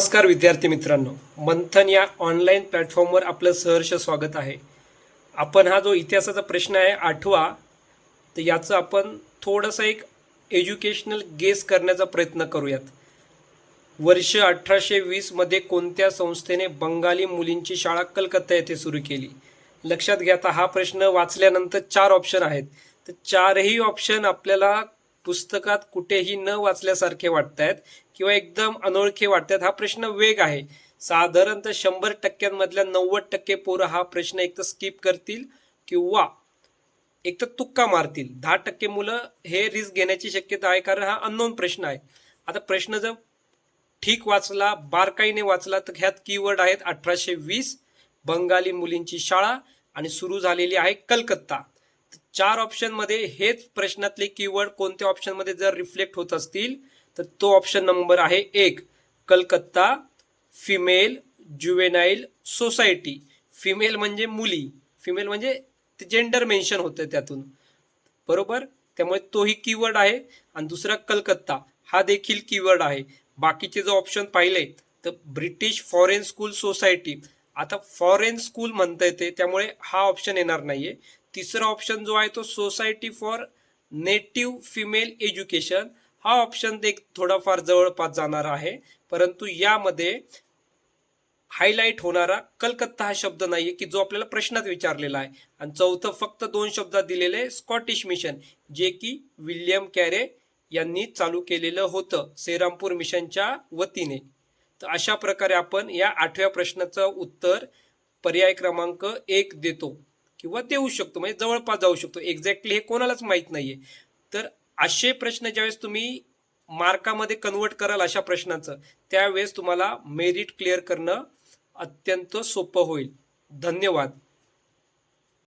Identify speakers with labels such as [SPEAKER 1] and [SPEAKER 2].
[SPEAKER 1] नमस्कार विद्यार्थी मित्रांनो. मंथन या ऑनलाईन प्लॅटफॉर्मवर आपलं सहर्ष स्वागत आहे. आपण हा जो इतिहासाचा प्रश्न आहे आठवा तर याचं आपण थोडंसं एक एज्युकेशनल गेस करण्याचा प्रयत्न करूयात. वर्ष अठराशे वीसमध्ये कोणत्या संस्थेने बंगाली मुलींची शाळा कलकत्ता येथे सुरू केली? लक्षात घ्या आता हा प्रश्न वाचल्यानंतर चार ऑप्शन आहेत. तर चारही ऑप्शन आपल्याला पुस्तकात कुठेही न वाचल्यासारखे वाटत आहेत किंवा एकदम अनोळखे वाटतात हा प्रश्न वेग आहे. साधारणतः शंभर टक्क्यांमधल्या नव्वद टक्के पोरं हा प्रश्न एक तर स्किप करतील किंवा एक तर तुक्का मारतील. दहा टक्के मुलं हे रिस्क घेण्याची शक्यता आहे कारण हा अननोन प्रश्न आहे. आता प्रश्न जर ठीक वाचला बारकाईने वाचला तर ह्यात कीवर्ड आहेत अठराशे वीस बंगाली मुलींची शाळा आणि सुरू झालेली आहे कलकत्ता. चार ऑप्शनमध्ये हेच प्रश्नातले कीवर्ड कोणत्या ऑप्शनमध्ये जर रिफ्लेक्ट होत असतील तर तो ऑप्शन नंबर आहे एक Calcutta female juvenile society female म्हणजे मुली. फिमेल म्हणजे जेंडर मेन्शन होतं त्यातून. बरोबर? त्यामुळे तोही कीवर्ड आहे. आणि दुसरा कलकत्ता. हा देखील कीवर्ड आहे. बाकीचे जो ऑप्शन पाहिले तर ब्रिटिश फॉरेन स्कूल सोसायटी आता फॉरेन स्कूल म्हणता येते त्यामुळे हा ऑप्शन येणार नाहीये. तिसरा ऑप्शन जो आहे तो society for native female education हा ऑप्शन एक थोडाफार जवळपास जाणार आहे. परंतु यामध्ये हायलाईट होणारा कलकत्ता हा शब्द नाहीये की जो आपल्याला प्रश्नात विचारलेला आहे. आणि चौथं फक्त दोन शब्दात दिलेले स्कॉटिश मिशन जे की विल्यम कॅरे यांनी चालू केलेलं होतं सेरामपूर मिशनच्या वतीने. तर अशा प्रकारे आपण या आठव्या प्रश्नाचं उत्तर पर्याय क्रमांक एक देतो. किंवा देऊ शकतो म्हणजे जवळपास जाऊ शकतो. एक्झॅक्टली हे कोणालाच माहीत नाहीये. तर असे प्रश्न ज्यावेळेस तुम्ही मार्कामध्ये कन्वर्ट कराल अशा प्रश्नाचं त्यावेळेस तुम्हाला मेरिट क्लिअर करणं अत्यंत सोपं होईल. धन्यवाद.